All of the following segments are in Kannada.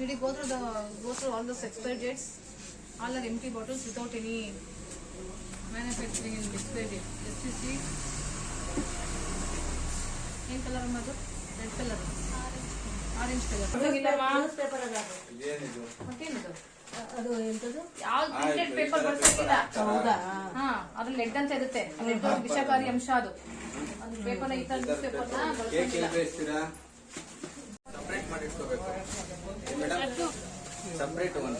ಇಡೀ go through all those expire dates all are empty bottles without any manufacturing in expire date S C ಏನು ಕಲರ್ ಅಮ್ಮ ಅದು red colour orange colour news paper ಅದ ಅದು ಪೇಪರ್ ಹೌದಾ? ಹಾ ಅದು ಲೆಡ್ ಅಂತ ಇರುತ್ತೆ. ವಿಷಕಾರಿ ಅಂಶ ಅದು. ಪೇಪರ್ ಈ ತರ ನ್ಯೂಸ್ ಪೇಪರ್ ಬೇಯಿಸ್ತೀರಾ ಸಪ್ರೇಟ್ ಮೇಡಮ್ ಸಪ್ರೇಟ್ ಒಂದು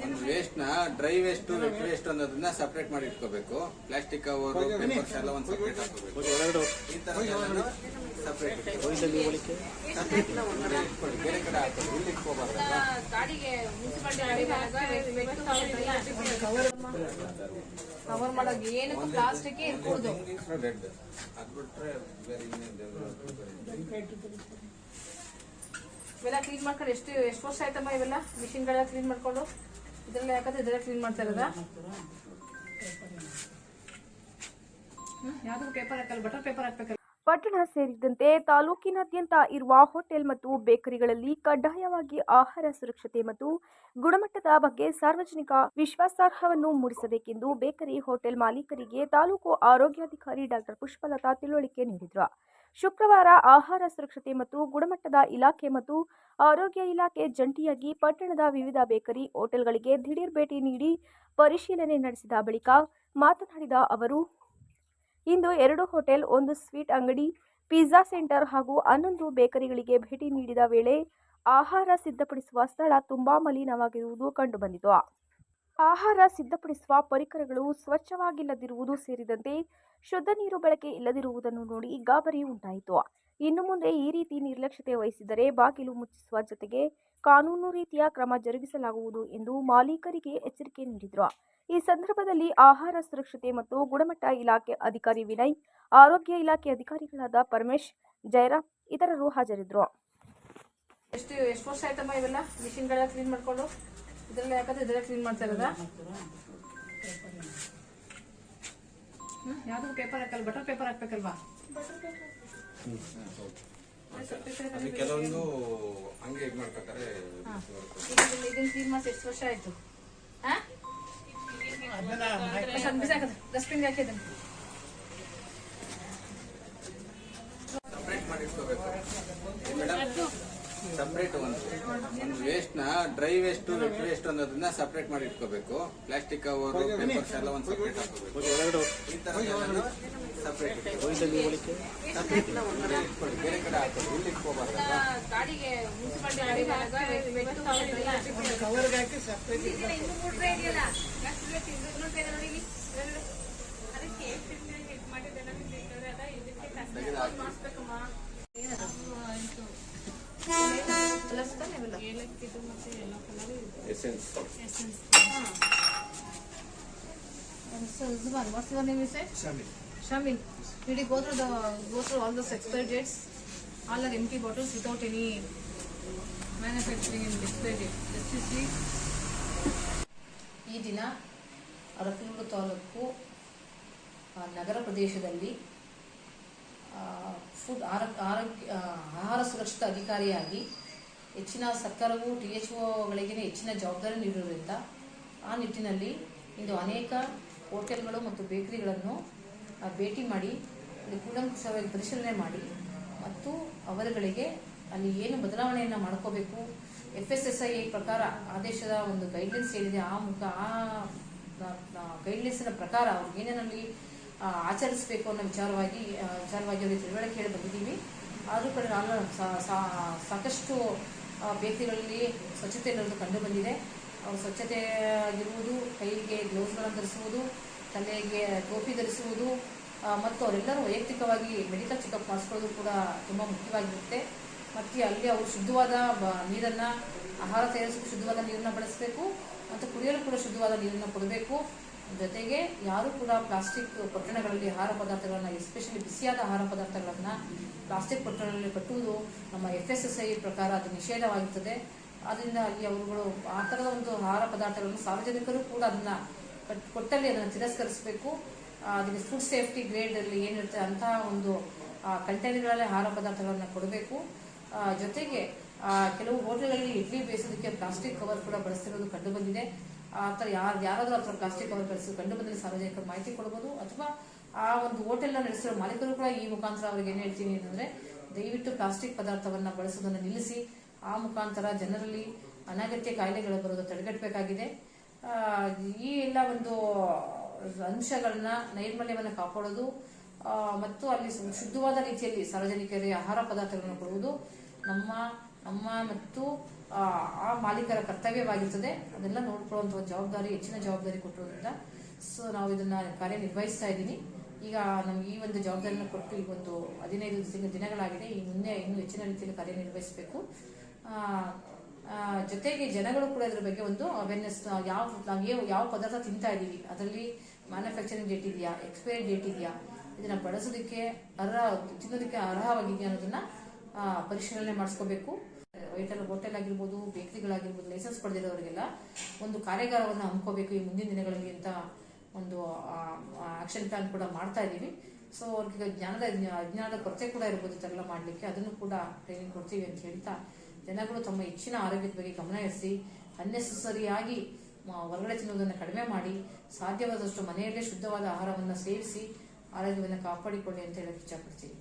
ಒಂದು ವೇಸ್ಟ್ನ ಡ್ರೈ ವೇಸ್ಟ್ ವೆಟ್ ವೇಸ್ಟ್ ಅನ್ನೋದನ್ನ ಸಪ್ರೇಟ್ ಮಾಡಿ ಇಟ್ಕೋಬೇಕು. ಪ್ಲಾಸ್ಟಿಕ್ ಕವರ್ ಪೇಪರ್ಸ್ ಎಲ್ಲ ಒಂದು ಸಪ್ರೇಟ್ ಹಾಕೋಬೇಕು ಈ ತರ ಸಪ್ರೇಟ್ ಬೇರೆ ಕಡೆ ಹಾಕೋದು ಇಲ್ಲಿ ಕವರ್ ಮಾಡೋದು ಏನಕ್ಕೂ ಪ್ಲಾಸ್ಟಿಕ್ ಇರ್ಬೋದು ಬೇರೆ ಇನ್ನೇನು ಇವೆಲ್ಲ ಕ್ಲೀನ್ ಮಾಡ್ಕೊಂಡು ಎಷ್ಟು ಎಷ್ಟು ವರ್ಷ ಆಯ್ತಮ್ಮ ಇವೆಲ್ಲ? ಮಿಷಿನ್ಗಳೆಲ್ಲ ಕ್ಲೀನ್ ಮಾಡ್ಕೊಂಡು? ಇದೆಲ್ಲ ಯಾಕಂದ್ರೆ ಇದೆಲ್ಲ ಕ್ಲೀನ್ ಮಾಡ್ತಾ ಯಾವ್ದು ಪೇಪರ್ ಹಾಕಲ್ಲ ಬಟರ್ ಪೇಪರ್ ಹಾಕ್ಬೇಕಲ್ಲ. ಪಟ್ಟಣ ಸೇರಿದಂತೆ ತಾಲೂಕಿನಾದ್ಯಂತ ಇರುವ ಹೋಟೆಲ್ ಮತ್ತು ಬೇಕರಿಗಳಲ್ಲಿ ಕಡ್ಡಾಯವಾಗಿ ಆಹಾರ ಸುರಕ್ಷತೆ ಮತ್ತು ಗುಣಮಟ್ಟದ ಬಗ್ಗೆ ಸಾರ್ವಜನಿಕ ವಿಶ್ವಾಸಾರ್ಹವನ್ನು ಮೂಡಿಸಬೇಕೆಂದು ಬೇಕರಿ ಹೋಟೆಲ್ ಮಾಲೀಕರಿಗೆ ತಾಲೂಕು ಆರೋಗ್ಯಾಧಿಕಾರಿ ಡಾಕ್ಟರ್ ಪುಷ್ಪಲತಾ ತಿಳುವಳಿಕೆ ನೀಡಿದರು. ಶುಕ್ರವಾರ ಆಹಾರ ಸುರಕ್ಷತೆ ಮತ್ತು ಗುಣಮಟ್ಟದ ಇಲಾಖೆ ಮತ್ತು ಆರೋಗ್ಯ ಇಲಾಖೆ ಜಂಟಿಯಾಗಿ ಪಟ್ಟಣದ ವಿವಿಧ ಬೇಕರಿ ಹೋಟೆಲ್ಗಳಿಗೆ ದಿಢೀರ್ ಭೇಟಿ ನೀಡಿ ಪರಿಶೀಲನೆ ನಡೆಸಿದ ಬಳಿಕ ಮಾತನಾಡಿದ ಅವರು, ಇಂದು ಎರಡು ಹೋಟೆಲ್, ಒಂದು ಸ್ವೀಟ್ ಅಂಗಡಿ, ಪಿಜ್ಜಾ ಸೆಂಟರ್ ಹಾಗೂ ಹನ್ನೊಂದು ಬೇಕರಿಗಳಿಗೆ ಭೇಟಿ ನೀಡಿದ ವೇಳೆ ಆಹಾರ ಸಿದ್ಧಪಡಿಸುವ ಸ್ಥಳ ತುಂಬಾ ಮಲಿನವಾಗಿರುವುದು ಕಂಡುಬಂದಿತು. ಆಹಾರ ಸಿದ್ಧಪಡಿಸುವ ಪರಿಕರಗಳು ಸ್ವಚ್ಛವಾಗಿಲ್ಲದಿರುವುದು ಸೇರಿದಂತೆ ಶುದ್ಧ ನೀರು ಬಳಕೆ ಇಲ್ಲದಿರುವುದನ್ನು ನೋಡಿ ಗಾಬರಿ ಉಂಟಾಯಿತು. ಇನ್ನು ಮುಂದೆ ಈ ರೀತಿ ನಿರ್ಲಕ್ಷ್ಯತೆ ವಹಿಸಿದರೆ ಬಾಗಿಲು ಮುಚ್ಚಿಸುವ ಜೊತೆಗೆ ಕಾನೂನು ರೀತಿಯ ಕ್ರಮ ಜರುಗಿಸಲಾಗುವುದು ಎಂದು ಮಾಲೀಕರಿಗೆ ಎಚ್ಚರಿಕೆ ನೀಡಿದರು. ಈ ಸಂದರ್ಭದಲ್ಲಿ ಆಹಾರ ಸುರಕ್ಷತೆ ಮತ್ತು ಗುಣಮಟ್ಟ ಇಲಾಖೆ ಅಧಿಕಾರಿ ವಿನಯ್, ಆರೋಗ್ಯ ಇಲಾಖೆ ಅಧಿಕಾರಿಗಳಾದ ಪರಮೇಶ್, ಜಯರಾಮ್ ಇತರರು ಹಾಜರಿದ್ದರು. ಎಷ್ಟು ಎಷ್ಟು ವರ್ಷ ಆಯ್ತಮ್ಮ ಇವೆಲ್ಲ? ಮಿಷಿನ್ಗಳ ಕ್ಲೀನ್ ಮಾಡ್ಕೊಂಡು? ಇದೆಲ್ಲ ಯಾಕಂದ್ರೆ ಇದೆಲ್ಲ ಕ್ಲೀನ್ ಮಾಡ್ತಾ ಇರೋದಾ? ಯಾವ್ದು ಪೇಪರ್ ಹಾಕಲ್ಲ? ಬಟರ್ ಪೇಪರ್ ಹಾಕ್ಬೇಕಲ್ವಾ? ಕೆಲವೊಂದು ಹಂಗೆ ಇದು ಮಾಡ್ಬೇಕಾದ್ರೆ ಇದನ್ನ ಕ್ಲೀನ್ ಮಾಡಿ ಎಷ್ಟು ವರ್ಷ ಆಯ್ತು? ಹಾ? ಡಸ್ಟ್ಬಿನ್ಗೆ ಹಾಕಿದ್ದೀನಿ ಸಪ್ರೇಟ್ ಮಾಡಿ ಇಟ್ಕೋಬೇಕು ಮೇಡಮ್ ಸಪ್ರೇಟ್ ಒಂದು ಒಂದು ವೇಸ್ಟ್ನ ಡ್ರೈ ವೇಸ್ಟ್ ವೆಟ್ ವೇಸ್ಟ್ ಅನ್ನೋದನ್ನ ಸಪ್ರೇಟ್ ಮಾಡಿ ಇಟ್ಕೋಬೇಕು. ಪ್ಲಾಸ್ಟಿಕ್ ಕವರ್ ಪೇಪರ್ಸ್ ಎಲ್ಲ ಒಂದು ಸಪ್ರೇಟ್ ಹಾಕೋಬೇಕು ಈ ತರ ಸಪ್ರೇಟ್ ಇಟ್ಕೊಳ್ಳಿ. ಬೇರೆ ಕಡೆ ಹಾಕೋದು ಇಲ್ಲಿ ಇಟ್ಕೋಬಾರ್ದಲ್ಲ ಗಾಡಿಗೆ essence Zuban, what's your name you said? Shamil. Shamil, did you go through the go through all those expired dates? All are empty bottles without any manufacturing and display date. Just you see. ಈ ದಿನ ಅರಕಲೂರು ತಾಲೂಕು ನಗರ ಪ್ರದೇಶದಲ್ಲಿ ಫುಡ್ ಆರೋಗ್ಯ ಆಹಾರ ಸುರಕ್ಷತಾ ಅಧಿಕಾರಿಯಾಗಿ ಹೆಚ್ಚಿನ ಸರ್ಕಾರವು ಟಿ ಎಚ್ ಒಗಳಿಗೆ ಹೆಚ್ಚಿನ ಜವಾಬ್ದಾರಿ ನೀಡಿರುವುದರಿಂದ ಆ ನಿಟ್ಟಿನಲ್ಲಿ ಇಂದು ಅನೇಕ ಹೋಟೆಲ್ಗಳು ಮತ್ತು ಬೇಕರಿಗಳನ್ನು ಭೇಟಿ ಮಾಡಿ, ಅಲ್ಲಿ ಕೂಲಂಕುಷವಾಗಿ ಪರಿಶೀಲನೆ ಮಾಡಿ ಮತ್ತು ಅವರುಗಳಿಗೆ ಅಲ್ಲಿ ಏನು ಬದಲಾವಣೆಯನ್ನು ಮಾಡ್ಕೋಬೇಕು ಎಫ್ ಎಸ್ ಎಸ್ ಐ ಪ್ರಕಾರ ಆದೇಶದ ಒಂದು ಗೈಡ್ಲೈನ್ಸ್ ಏನಿದೆ, ಆ ಮುಖ, ಆ ಗೈಡ್ಲೈನ್ಸ್ನ ಪ್ರಕಾರ ಅವ್ರು ಏನೇನಲ್ಲಿ ಆಚರಿಸಬೇಕು ಅನ್ನೋ ವಿಚಾರವಾಗಿ ವಿಚಾರವಾಗಿ ಅವರಿಗೆ ತಿಳುವಳಿಕೆ ಹೇಳಿ ಬಂದಿದ್ದೀವಿ. ಆದರೂ ಕೂಡ ನಾನು ಸಾಕಷ್ಟು ವ್ಯಕ್ತಿಗಳಲ್ಲಿ ಸ್ವಚ್ಛತೆ ಇರೋದು ಕಂಡು ಬಂದಿದೆ. ಅವರು ಸ್ವಚ್ಛತೆ ಆಗಿರುವುದು, ಕೈಗೆ ಗ್ಲೌಸ್ಗಳನ್ನು ಧರಿಸುವುದು, ತಲೆಗೆ ಟೋಪಿ ಧರಿಸುವುದು ಮತ್ತು ಅವರೆಲ್ಲರೂ ವೈಯಕ್ತಿಕವಾಗಿ ಮೆಡಿಕಲ್ ಚೆಕಪ್ ಮಾಡಿಸ್ಕೊಳ್ಳೋದು ಕೂಡ ತುಂಬ ಮುಖ್ಯವಾಗಿರುತ್ತೆ. ಮತ್ತು ಅಲ್ಲಿ ಅವರು ಶುದ್ಧವಾದ ನೀರನ್ನ, ಆಹಾರ ತಯಾರಿಸೋಕ್ಕೆ ಶುದ್ಧವಾದ ನೀರನ್ನು ಬಳಸಬೇಕು, ಮತ್ತು ಕುಡಿಯಲು ಕೂಡ ಶುದ್ಧವಾದ ನೀರನ್ನು ಕೊಡಬೇಕು. ಜೊತೆಗೆ ಯಾರು ಕೂಡ ಪ್ಲಾಸ್ಟಿಕ್ ಪೊಟ್ಟಣಗಳಲ್ಲಿ ಆಹಾರ ಪದಾರ್ಥಗಳನ್ನು, ಎಸ್ಪೆಷಲಿ ಬಿಸಿಯಾದ ಆಹಾರ ಪದಾರ್ಥಗಳನ್ನು ಪ್ಲಾಸ್ಟಿಕ್ ಪೊಟ್ಟಣಗಳಲ್ಲಿ ಕಟ್ಟುವುದು ನಮ್ಮ ಎಫ್ ಎಸ್ ಎಸ್ ಐ ಪ್ರಕಾರ ಅದು ನಿಷೇಧವಾಗಿರ್ತದೆ. ಅದರಿಂದ ಅಲ್ಲಿ ಅವರುಗಳು ಆ ಥರದ ಒಂದು ಆಹಾರ ಪದಾರ್ಥಗಳನ್ನು ಸಾರ್ವಜನಿಕರು ಕೂಡ ಅದನ್ನ ಕಟ್- ಕೊಟ್ಟಲ್ಲಿ ಅದನ್ನು ತಿರಸ್ಕರಿಸಬೇಕು. ಅದಕ್ಕೆ ಫುಡ್ ಸೇಫ್ಟಿ ಗ್ರೇಡ್ ಅಲ್ಲಿ ಏನಿರುತ್ತೆ ಅಂತಹ ಒಂದು ಕಂಟೈನರ್ಗಳಲ್ಲಿ ಆಹಾರ ಪದಾರ್ಥಗಳನ್ನು ಕೊಡಬೇಕು. ಜೊತೆಗೆ ಕೆಲವು ಹೋಟೆಲ್ಗಳಲ್ಲಿ ಇಡ್ಲಿ ಬೇಯಿಸೋದಕ್ಕೆ ಪ್ಲಾಸ್ಟಿಕ್ ಕವರ್ ಕೂಡ ಬಳಸ್ತಿರೋದು ಕಂಡು ಬಂದಿದೆ. ಆ ಯಾರು, ಯಾರಾದರೂ ಆ ಥರ ಪ್ಲಾಸ್ಟಿಕ್ ಕವರ್ ಬಳಸಿ ಕಂಡು ಬಂದರೆ ಸಾರ್ವಜನಿಕರು ಮಾಹಿತಿ ಕೊಡ್ಬೋದು ಅಥವಾ ಆ ಒಂದು ಹೋಟೆಲ್ನ ನಡೆಸಿರೋ ಮಾಲೀಕರು ಕೂಡ ಈ ಮುಖಾಂತರ ಅವ್ರಿಗೆ ಏನು ಹೇಳ್ತೀನಿ ಅಂತಂದರೆ ದಯವಿಟ್ಟು ಪ್ಲಾಸ್ಟಿಕ್ ಪದಾರ್ಥವನ್ನು ಬಳಸೋದನ್ನು ನಿಲ್ಲಿಸಿ. ಆ ಮುಖಾಂತರ ಜನರಲ್ಲಿ ಅನಗತ್ಯ ಕಾಯಿಲೆಗಳು ಬರೋದು ತಡೆಗಟ್ಟಬೇಕಾಗಿದೆ ಈ ಎಲ್ಲ ಒಂದು ಅಂಶಗಳನ್ನ ನೈರ್ಮಲ್ಯವನ್ನು ಕಾಪಾಡೋದು ಮತ್ತು ಅಲ್ಲಿ ಶುದ್ಧವಾದ ರೀತಿಯಲ್ಲಿ ಸಾರ್ವಜನಿಕರಿಗೆ ಆಹಾರ ಪದಾರ್ಥಗಳನ್ನು ಕೊಡುವುದು ನಮ್ಮ ನಮ್ಮ ಮತ್ತು ಆ, ಮಾಲೀಕರ ಕರ್ತವ್ಯವಾಗಿರ್ತದೆ. ಅದೆಲ್ಲ ನೋಡ್ಕೊಳ್ಳುವಂಥ ಜವಾಬ್ದಾರಿ ಹೆಚ್ಚಿನ ಜವಾಬ್ದಾರಿ ಕೊಟ್ಟಿರೋದ್ರಿಂದ ಸೊ ನಾವು ಇದನ್ನ ಕಾರ್ಯನಿರ್ವಹಿಸ್ತಾ ಇದ್ದೀನಿ. ಈಗ ನಮ್ಗೆ ಈ ಒಂದು ಜವಾಬ್ದಾರಿನ ಕೊಟ್ಟು ಈಗ ಒಂದು ಹದಿನೈದು ದಿನ- ದಿನಗಳಾಗಿದೆ. ಈ ಮುಂದೆ ಇನ್ನೂ ಹೆಚ್ಚಿನ ರೀತಿಯಲ್ಲಿ ಕಾರ್ಯನಿರ್ವಹಿಸಬೇಕು. ಜೊತೆಗೆ ಜನಗಳು ಕೂಡ ಇದ್ರ ಬಗ್ಗೆ ಒಂದು ಅವೇರ್ನೆಸ್ ಯಾವ ನಾವು ಯಾವ ಪದಾರ್ಥ ತಿಂತಾ ಇದ್ದೀವಿ. ಅದರಲ್ಲಿ ಮ್ಯಾನುಫ್ಯಾಕ್ಚರಿಂಗ್ ಡೇಟ್ ಇದೆಯಾ? ಎಕ್ಸ್ಪೈರಿ ಡೇಟ್ ಇದೆಯಾ? ಇದನ್ನ ಬಳಸೋದಕ್ಕೆ ಅರ್ಹ ತಿನ್ನೋದಕ್ಕೆ ಅರ್ಹವಾಗಿದೆಯಾ ಅನ್ನೋದನ್ನ ಪರಿಶೀಲನೆ ಮಾಡಿಸ್ಕೋಬೇಕು. ಹೋಟೆಲ್ ಹೋಟೆಲ್ ಆಗಿರ್ಬೋದು, ಬೇಕರಿಗಳಾಗಿರ್ಬೋದು ಲೈಸೆನ್ಸ್ ಪಡೆದಿರೋರಿಗೆಲ್ಲ ಒಂದು ಕಾರ್ಯಾಗಾರವನ್ನು ಹಮ್ಮಿಕೋಬೇಕು ಈ ಮುಂದಿನ ದಿನಗಳಲ್ಲಿ ಅಂತ ಒಂದು ಆಕ್ಷನ್ ಪ್ಲಾನ್ ಕೂಡ ಮಾಡ್ತಾ ಇದ್ದೀವಿ. ಸೊ ಅವ್ರಿಗೆ ಜ್ಞಾನದ, ಅಜ್ಞಾನದ ಕೊರತೆ ಕೂಡ ಇರ್ಬೋದು ಇದೆಲ್ಲ ಮಾಡಲಿಕ್ಕೆ. ಅದನ್ನು ಕೂಡ ಟ್ರೈನಿಂಗ್ ಕೊಡ್ತೀವಿ ಅಂತ ಹೇಳ್ತಾ ಜನಗಳು ತಮ್ಮ ಹೆಚ್ಚಿನ ಆರೋಗ್ಯದ ಬಗ್ಗೆ ಗಮನ ಹರಿಸಿ ಅನ್ನೆಸರಿಯಾಗಿ ಹೊರಗಡೆ ತಿನ್ನುವುದನ್ನು ಕಡಿಮೆ ಮಾಡಿ, ಸಾಧ್ಯವಾದಷ್ಟು ಮನೆಯಲ್ಲೇ ಶುದ್ಧವಾದ ಆಹಾರವನ್ನು ಸೇವಿಸಿ, ಆರೋಗ್ಯವನ್ನು ಕಾಪಾಡಿಕೊಳ್ಳಿ ಅಂತ ಹೇಳಕ್ಕೆ ಇಷ್ಟಪಡ್ತೀನಿ